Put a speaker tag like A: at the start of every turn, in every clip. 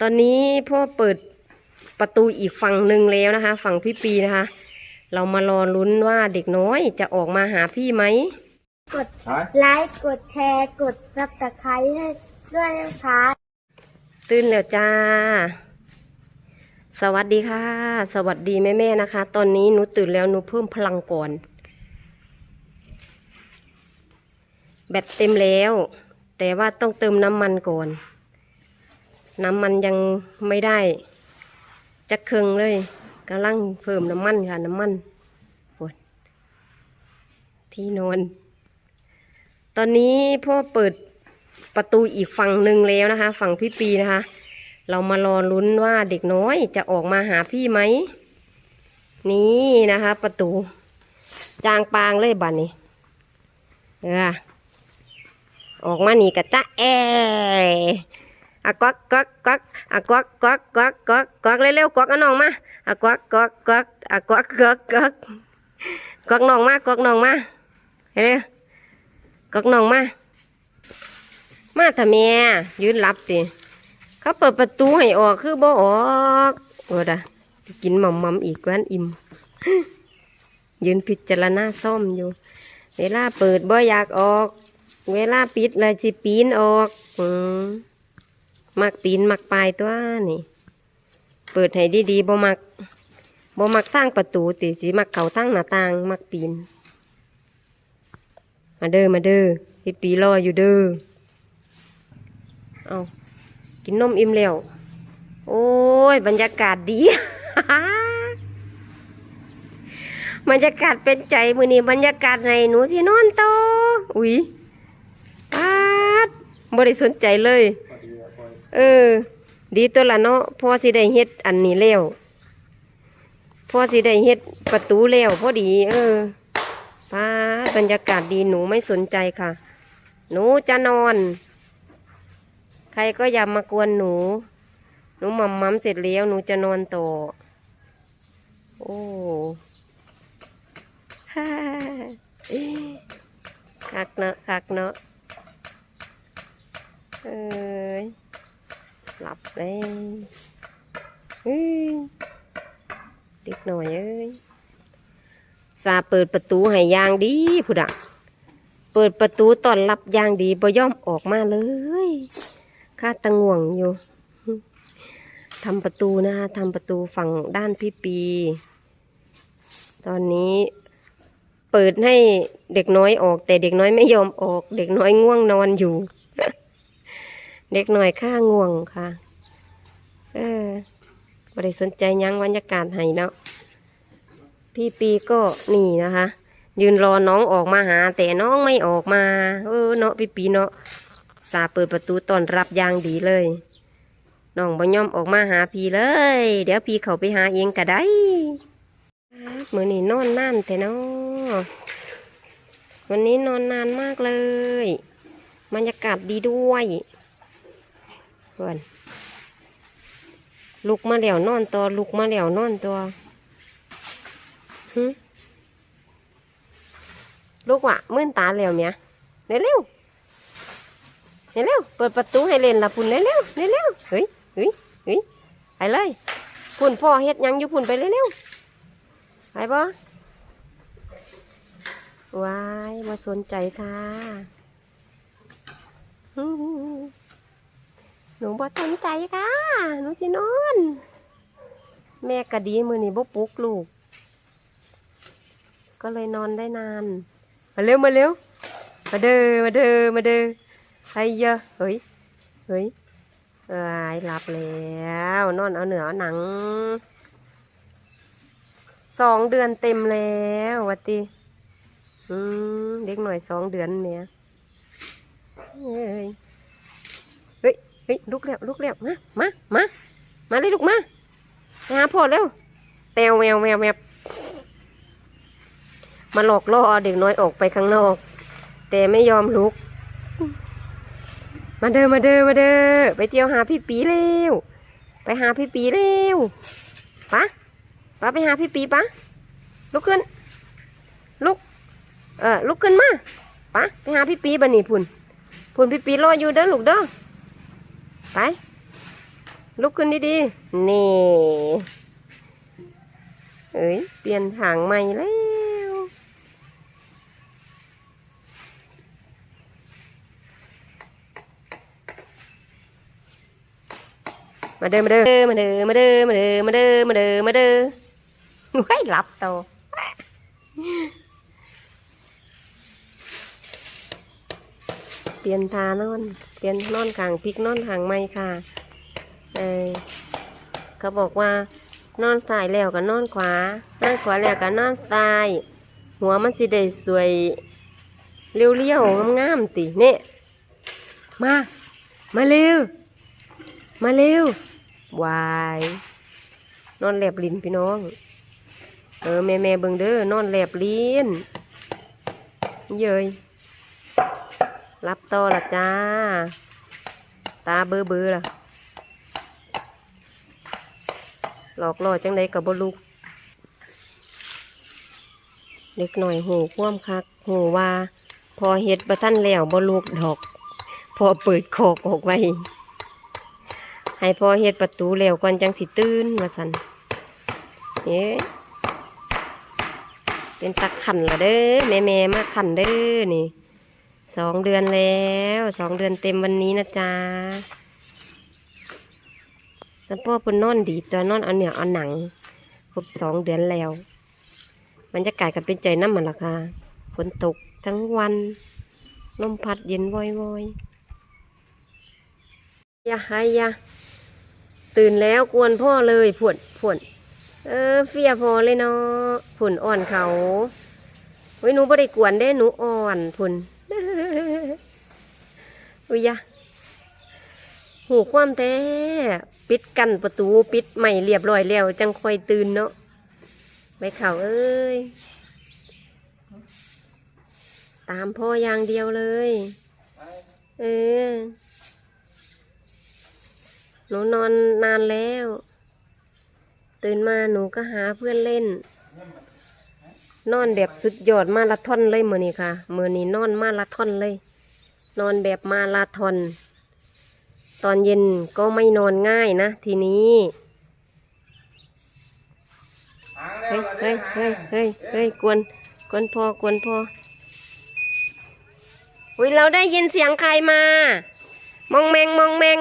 A: ตอนนี้พ่อเปิดประตูอีกฝั่งหนึ่งแล้วนะคะ ฝั่งพี่ปีนะคะ เรามารอลุ้นว่าเด็กน้อยจะออกมาหาพี่ไหม
B: กด
C: ฮะ
B: ไลค์กดแชร์กดซับสไครต์ให้ด้วยนะคะ
A: ตื่นแล้วจ้า สวัสดีค่ะ สวัสดีแม่ๆนะคะ ตอนนี้หนูตื่นแล้วหนูเพิ่มพลังก่อน แบตเต็มแล้ว แต่ว่าต้องเติมน้ำมันก่อน น้ำมันยังไม่ได้จะเคืองเลยกำลังเพิ่มน้ำมันค่ะน้ำมันโอ้ยที่นอน ตอนนี้พ่อเปิดประตูอีกฝั่งหนึ่งแล้วนะคะ ฝั่งพี่ปีนะคะ เรามารอลุ้นว่าเด็กน้อยจะออกมาหาพี่ไหม นี่นะคะ ประตู จางปางเลยบัดนี้เออออกมานี่กะจ๊ะแอ อะกวักกวักกวักอะกวักกวักกวักกวักกวักเร็วๆกวักน้องมาอะกวักกวักกวักอะกวักกวักกวักกวักน้องมากวักน้องมาเร็วกวักน้องมามาทำแม่ยืนรับติเขาเปิดประตูให้ออกคือบ่ออกโอ้ดะกินหม่ำมำอีกวันอิ่มยืนพิจารณาซ่อมอยู่ เวลาเปิดบ่อยากออก เวลาปิดเลยสิปีนออก อืม มักปีนมักปลายตัวนี่ เปิดให้ดีๆบ่มักบ่มักทางประตูติสิมักเขาทางหน้าต่าง มักปีน มาเด้อมาเด้อพี่ปีรออยู่เด้อเอากินนมอิ่มแล้วโอ้ย บรรยากาศดีบรรยากาศเป็นใจมือนี้บรรยากาศในหนูที่นอนโต อุ๊ยปาดบ่ได้สนใจเลย เออ ดีตัวละเนาะพ่อสิได้เฮ็ดอันนี้แล้วพ่อสิได้เฮ็ดประตูแล้วพอดี เออปาบรรยากาศดีหนูไม่สนใจค่ะ หนูจะนอน ใครก็อย่ามากวนหนู หนูม่ำมัมเสร็จแล้วหนูจะนอนต่อ โอ้ฮ่าคักเนอะคักเนอะเอ้ย หลับเลยเอ้ยติดหน่อยเอ้ยซาเปิดประตูให้อยางดีพุดะเปิดประตูต้อนรับยางดีบ่ย่อมออกมาเลยข้าตะง่วงอยู่ทำประตูนะคะทำประตูฝั่งด้านพี่ปี ตอนนี้เปิดให้เด็กน้อยออก แต่เด็กน้อยไม่ยอมออก เด็กน้อยง่วงนอนอยู่ เด็กหน้อยข้าง่วงค่ะ เออไม่ได้สนใจยังบรรยากาศให้เนาะพี่ปีก็นี่นะคะ ยืนรอน้องออกมาหา แต่น้องไม่ออกมา เออเนาะพี่ปีเนาะสาเปิดประตูต้อนรับอย่างดีเลยน้องบ่ยอมออกมาหาพี่เลย เดี๋ยวพี่เขาไปหาเองก็ได้เมือนี้นอนนานแต่เนาะวันนี้นอนนานมากเลยบรรยากาศดีด้วย เพื่อนลุกมาแล้วนอนตัวลุกมาแล้วนอนตัวหึลูกวะมื่นตาแล้วเมียเร็วเร็วเร็วเปิดประตูให้เล่นละพุ่นเร็วๆเร็วเฮ้ยเฮ้ยเฮ้ยไปเลยพุ่นพ่อเฮ็ดยังอยู่พุ่นไปเร็วๆไปบ่วายมาสนใจค่ะ หนูบ่สนใจค่ะ หนูสินอน แม่กะดีมือนี่บ่ปลุกลูก ก็เลยนอนได้นาน มาเร็วมาเร็ว มาเด้อมาเด้อมาเด้อไอ้เยอะเฮ้ยเฮ้ยเอ้ยหลับแล้ว นอนเอาเหนือหนังสองเดือนเต็มแล้ววัติอืมเด็กหน่อยสองเดือนเมียเฮ้ยเฮ้ย เฮ้ยลุกแล้วลุกแล้วมามามามาเลยลูกมาไปหาพ่อเร็วแมวแมวแมวแมวมาหลอกล่อเด็กน้อยออกไปข้างนอก แต่ไม่ยอมลุก มาเด้อมาเด้อมาเด้อไปเที่ยวหาพี่ปีเร็วไปหาพี่ปีเร็วปะปะไปหาพี่ปีปะลุกขึ้น ลุก เออลุกขึ้นมาปะไปหาพี่ปีบันนี่พุ่นพุ่นพี่ปีรออยู่เด้อลูกเด้อ ไป ลุกขึ้นดีๆ นี่ เอ้ย เปลี่ยนทางใหม่แล้ว มาเด้อมาเด้อมาเด้อมาเด้อมาเด้อมาเด้อมาเด้อมาเด้อเฮ้ยหลับโตวเปลี่ยนทานอนเป ลี่ยนนอนขางพลิกนอนขางไม่ค่ะเออเขาบอกว่านอนซ้ายแล้วก็นอนขวานอนขวาแล้วก็นอนซ้าย หัวมันสิได้สวยเรียวๆงามๆติเนี่ยมา มาเร็ว มาเร็ววายนอนแลบลิ้นพี่น้อง เออแม่แม่เบิ่งเด้อนอนแลบลิ้นเย้ย รับต่อละจ้า ตาเบือเบือล่ะหลอกล่อจังไดกับบลุกเล็กหน่อยหูคว่ำคักหูว่า พอเฮ็ดบะท่านแล้วบลุกดอก พอเปิดโคกออกไว้ให้พอเฮ็ดประตูแล้วก่อนจังสิตื่นว่าสันเอ๊เป็นตะขันละเด้อแม่แม่มาขันเด้อนี่ สองเดือนแล้วสองเดือนเต็มวันนี้นะจ๊ะแต่พ่อเพิ่นนอนดีตัวนอนเอาเนี่ยเอาหนัง ครบสองเดือนแล้วบรรยากาศก็เป็นใจน้ำมันละค่ะฝนตกทั้งวันลมพัดเย็นวอยๆอย่าให้ยาตื่นแล้วกวนพ่อเลยผุนผุนเออเฟียพอเลยเนาะผุนอ่อนเขาเฮ้ยหนูไม่ได้กวนได้หนูอ่อนผุน อุยยะหูความแท้ปิดกันประตูปิดใหม่เรียบร้อยแล้ว จังคอยตื่นเนาะไปเข่าเอ้ย ตามพ่ออย่างเดียวเลย เออหนูนอนนานแล้ว ตื่นมาหนูก็หาเพื่อนเล่น นอนแบบสุดยอดมาราธอนเลยมือนี้ค่ะมือนี้นอนมาราธอนเลย นอนแบบมาราธอน ตอนเย็นก็ไม่นอนง่ายนะ ทีนี้เฮ้ยเฮ้ยเฮ้ยเฮ้ยเฮ้ยกวนกวนพอกวนพออุ้ยเราได้ยินเสียงใครมา มองแมงมองแมง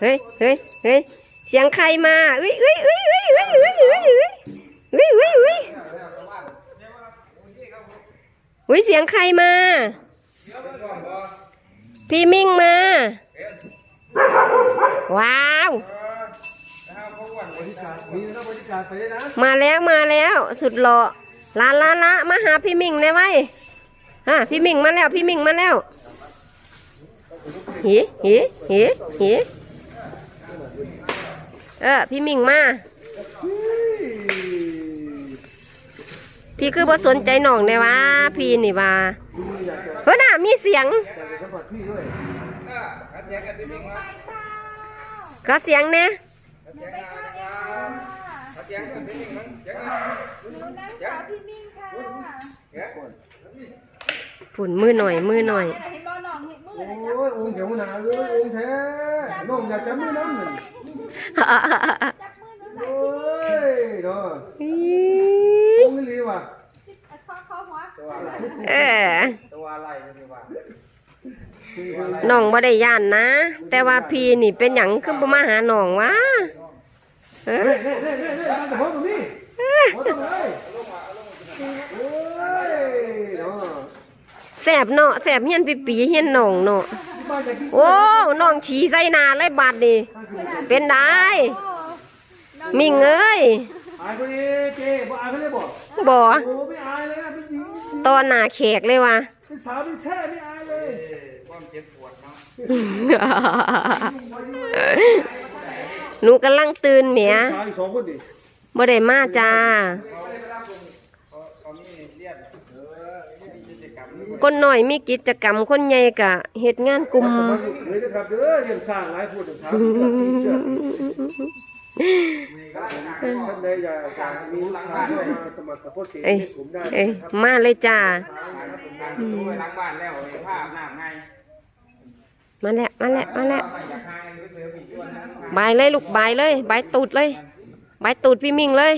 A: เฮ้ยเฮ้ยเฮ้ยเสียงใครมาอุ้ยอุ้ยอุ้ยอุ้ยอุ้ยอุ้ยอุ้ยอุ้ยอุ้ยอุ้ยอุ้ยอุ้ยเสียงใครมา พี่มิ่งมา ว้าว มาแล้วมาแล้ว สุดหล่อลาลาละมาหาพี่มิ่งได้ไว้ฮะพี่มิ่งมาแล้วพี่มิ่งมาแล้วหีหีหีหีเออพี่มิ่งมา พี่คือบ่สนใจน้องได้วะพี่นี่ว่าเฮ้ยน่ะมีเสียงก็เสียงเนี่ยฝุ่นมือหน่อยมือหน่อย
C: โอ้ยองค์เถวหนาเลยองค์แท้น้องอยากจะมือน้ำหนึ่งโอ้ยเนาะ
A: เน่องบ่ได้ย่านนะ แต่ว่าพีนี่เป็นหยังคือบ่มาหาน้องวะแสบเนาะแสบเฮียนปีปีเฮียนน้องเนาะโอ้น้องฉีใส่นาเลยบาดดีเป็นได้มิงเอ้ย
C: บ่ ยคนนี้เจ๊บ่อายเขาเลยบอก
A: บ่
C: โอ้ไม่อายเลยนะเป็นหญิง
A: ตอนหน้าแขกเลยว่ะ
C: เป็นสาวเป็นแช่ไม่อายเลย
A: หนูกำลังตื่นแหม
C: สาวอีกสองคนดิ
A: บ่ได้มาจ้าคนหน่อยมีกิจกรรมคนใหญ่กะเฮ็ดงานกลุ่ม
C: มาอยู่เคยนะครับเด้อยังสร้างหลายพูดถึงสาวที่ เอ้ยเอ้
A: ย
C: มา
A: เลยจ้า
D: ดูไปล้าแล้ว
A: มาแล้วมาแล้วมาแล้วบายเลยลูกบายเลยบายตูดเลยบายตูดพี่มิงเลย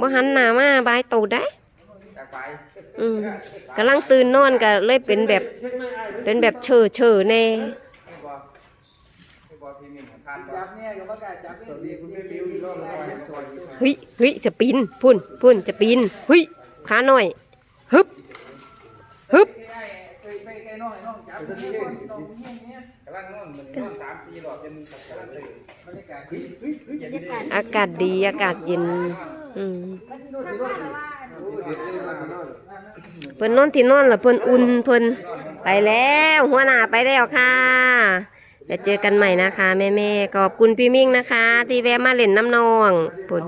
A: บ่หันหน้ามาบายตูดได้อืมกำลังตื่นนอนก็เลยเป็นแบบ เป็นแบบเฉอเฉอๆแน่
D: เนี่ยก็ประกาศจับ
C: สวัสดีคุณแม่มิวอีกรอบนึงสวัสดีครับ
A: เฮ้ยเฮ้ยจะปีนพุ่นพุ่นจะปีนเฮ้ยขาหน่อยฮึบฮึบ
D: ไปไปไกลน้อยน้องจับเนี่ยน้องเงี้ยเงี้ย
E: กำลังนอนมันนอนสามสี่หลอดจนกลับเลย
D: บรรยากาศ
C: เฮ้ยเฮ้ยเฮ้ย
B: บรรยากาศ
A: อากาศดีอากาศเย็นอืม
C: โน่นที่โน่นโอ้เด็กเลยมาที่โน่น
A: เพิ่นนอนที่นอนล่ะเพิ่นอุ่นเพิ่นไปแล้ว หัวหน้าไปแล้วค่ะ เดี๋ยวเจอกันใหม่นะคะ แม่ๆขอบคุณพี่มิ่งนะคะ ที่แวะมาเล่นน้ำนองปุ่น